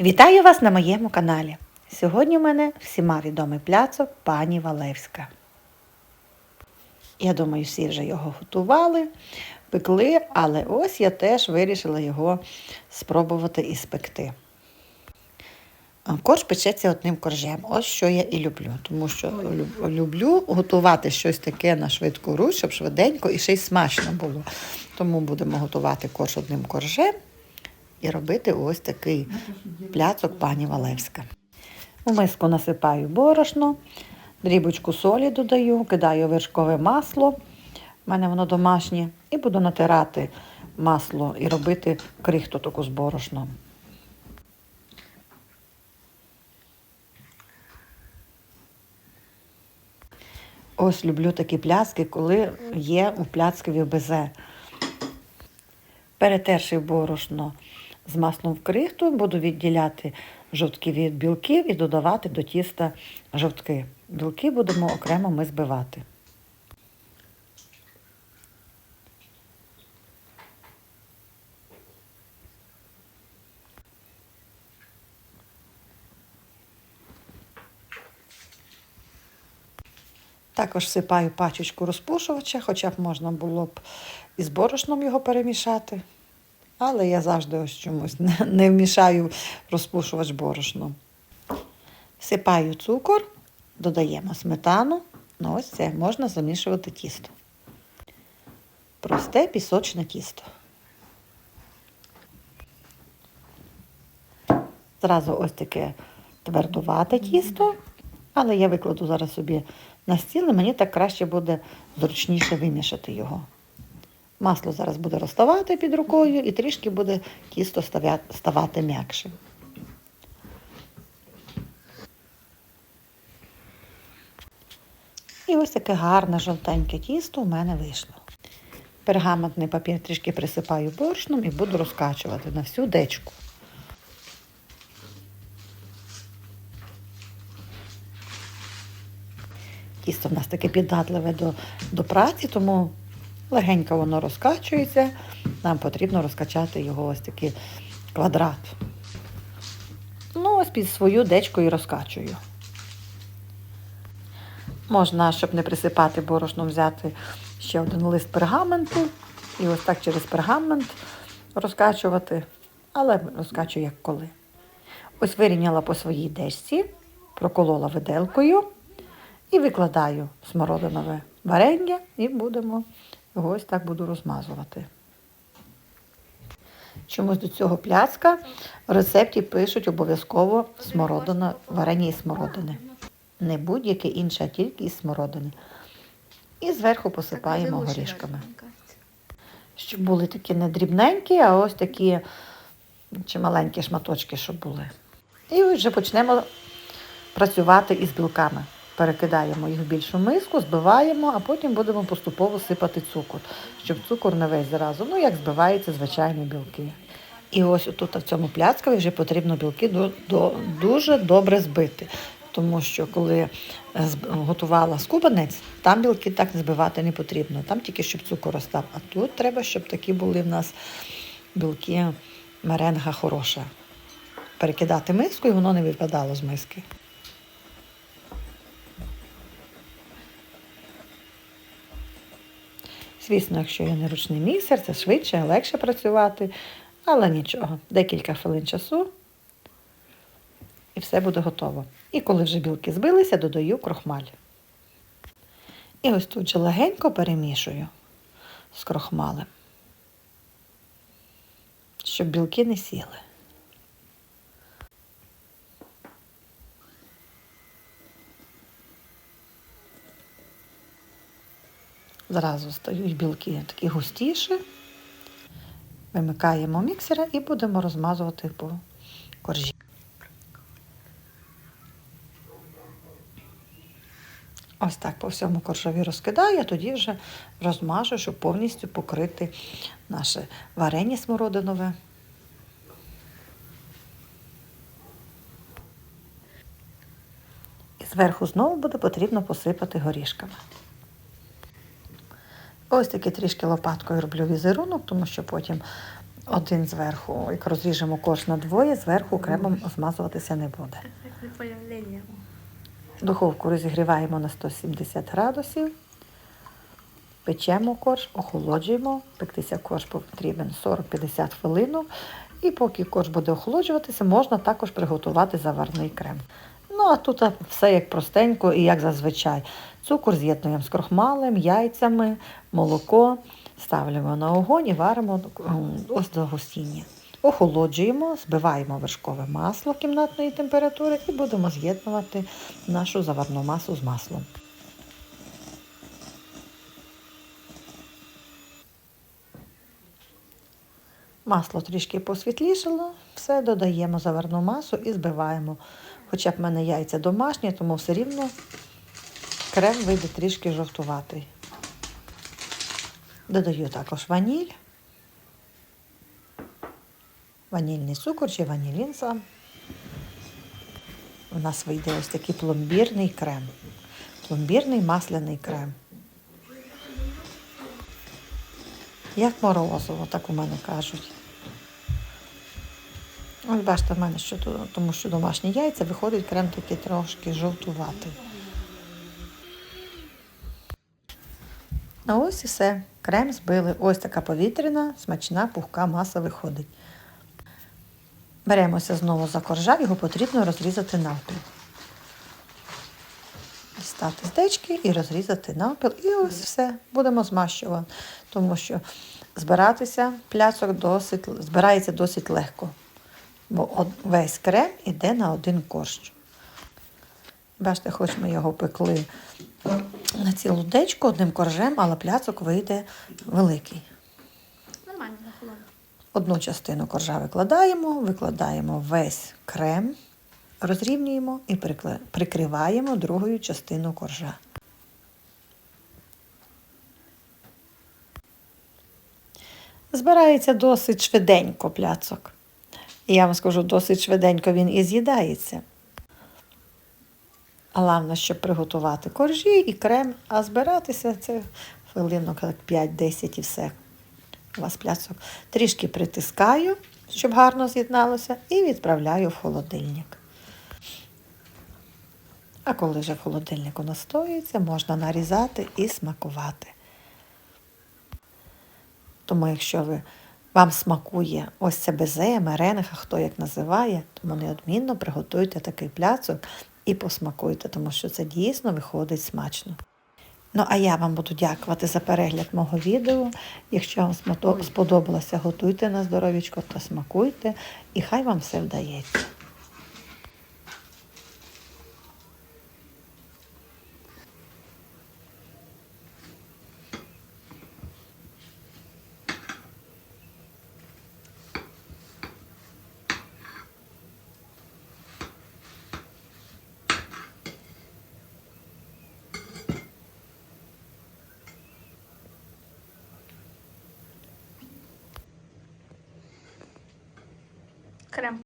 Вітаю вас на моєму каналі. Сьогодні у мене всіма відомий пляцок пані Валевська. Я думаю, всі вже його готували, пекли, але ось я теж вирішила його спробувати і спекти. Корж печеться одним коржем. Ось що я і люблю. Тому що люблю готувати щось таке на швидку руч, щоб швиденько і ще й смачно було. Тому будемо готувати корж одним коржем і робити ось такий пляцок пані Валевська. У миску насипаю борошно, дрібочку солі додаю, кидаю вершкове масло. У мене воно домашнє. І буду натирати масло і робити крихту таку з борошном. Ось люблю такі пляцки, коли є у пляцкові безе. Перетерши борошно з маслом в крихту, буду відділяти жовтки від білків і додавати до тіста жовтки. Білки будемо окремо ми збивати. Також всипаю пачечку розпушувача, хоча б можна було б із борошном його перемішати. Але я завжди ось чомусь не, вмішаю розпушувач борошном. Всипаю цукор, додаємо сметану. Ну, ось це можна замішувати тісто. Просте пісочне тісто. Зразу ось таке твердувате тісто, але я викладу зараз собі на стіл, і мені так краще буде зручніше вимішати його. Масло зараз буде розставати під рукою і трішки буде тісто ставати м'якшим. І ось таке гарне жовтеньке тісто у мене вийшло. Пергаментний папір трішки присипаю борошном і буду розкачувати на всю дечку. Тісто в нас таке піддатливе до, до праці, тому легенько воно розкачується. Нам потрібно розкачати його ось такий квадрат. Ну, ось під свою дечку і розкачую. Можна, щоб не присипати борошном, взяти ще один лист пергаменту і ось так через пергамент розкачувати, але розкачую як коли. Ось вирівняла по своїй дечці, проколола виделкою і викладаю смородинове варення і будемо його ось так буду розмазувати. Чомусь до цього пляцка в рецепті пишуть обов'язково смородина, варення із смородини. Не будь-яке інше, а тільки із смородини. І зверху посипаємо горішками. Щоб були такі не дрібненькі, а ось такі чи маленькі шматочки, щоб були. І вже почнемо працювати із білками. Перекидаємо їх в більшу миску, збиваємо, а потім будемо поступово сипати цукор, щоб цукор не весь зразу, ну як збиваються звичайні білки. І ось тут в цьому пляцкові вже потрібно білки дуже добре збити. Тому що коли е, готувала скубанець, там білки так збивати не потрібно, там тільки щоб цукор розстав. А тут треба, щоб такі були в нас білки меренга хороша. Перекидати миску і воно не випадало з миски. Звісно, якщо є не ручний міксер, це швидше, легше працювати, але нічого, декілька хвилин часу і все буде готово. І коли вже білки збилися, додаю крохмаль. І ось тут же легенько перемішую з крохмалем, щоб білки не сіли. Зразу стають білки такі густіші. Вимикаємо міксера і будемо розмазувати по коржі. Ось так по всьому коржові розкидаю, а тоді вже розмажу, щоб повністю покрити наше варення смородинове. І зверху знову буде потрібно посипати горішками. Ось таки трішки лопаткою роблю візерунок, тому що потім Один зверху, як розріжемо корж на двоє, зверху кремом змазуватися не буде. Духовку розігріваємо на 170 градусів. Печемо корж, охолоджуємо. Пектися корж потрібен 40-50 хвилин. І поки корж буде охолоджуватися, можна також приготувати заварний крем. Ну, а тут все як простенько і як зазвичай. Цукор з'єднуємо з крохмалем, яйцями, молоко. Ставимо на огонь і варимо ось до густіння. Охолоджуємо, збиваємо вершкове масло кімнатної температури і будемо з'єднувати нашу заварну масу з маслом. Масло трішки посвітлішало, все додаємо заварну масу і збиваємо. Хоча в мене яйця домашні, тому все рівно крем вийде трішки жовтуватий. Додаю також ваніль, ванільний цукор чи ванілін сам. У нас вийде ось такий пломбірний крем. Пломбірний масляний крем. Як морозиво, так у мене кажуть. Ось бачите, в мене що тому що домашні яйця виходить крем такий трошки жовтуватий. А ось і все. Крем збили. Ось така повітряна, смачна, пухка маса виходить. Беремося знову за коржа, його потрібно розрізати навпіл. Дістати з дечки і розрізати навпіл. І ось все. Будемо змащувати, тому що збиратися пляцок досить, збирається досить легко. Бо весь крем іде на один корж. Бачите, хоч ми його пекли на цілу дечку одним коржем, але пляцок вийде великий. Нормально, холодно. Одну частину коржа викладаємо, викладаємо весь крем, розрівнюємо і прикриваємо другою частину коржа. Збирається досить швиденько пляцок. І я вам скажу, досить швиденько він і з'їдається. Головне, щоб приготувати коржі і крем, а збиратися це хвилинок 5-10 і все. У вас пляцок трішки притискаю, щоб гарно з'єдналося, і відправляю в холодильник. А коли вже в холодильнику настоюється, можна нарізати і смакувати. Тому, якщо ви, вам смакує ось це безе, меренга, хто як називає, тому неодмінно приготуйте такий пляцок і посмакуйте, тому що це дійсно виходить смачно. Ну, а я вам буду дякувати за перегляд мого відео. Якщо вам сподобалося, готуйте на здоров'ячко та смакуйте, і хай вам все вдається. Крем.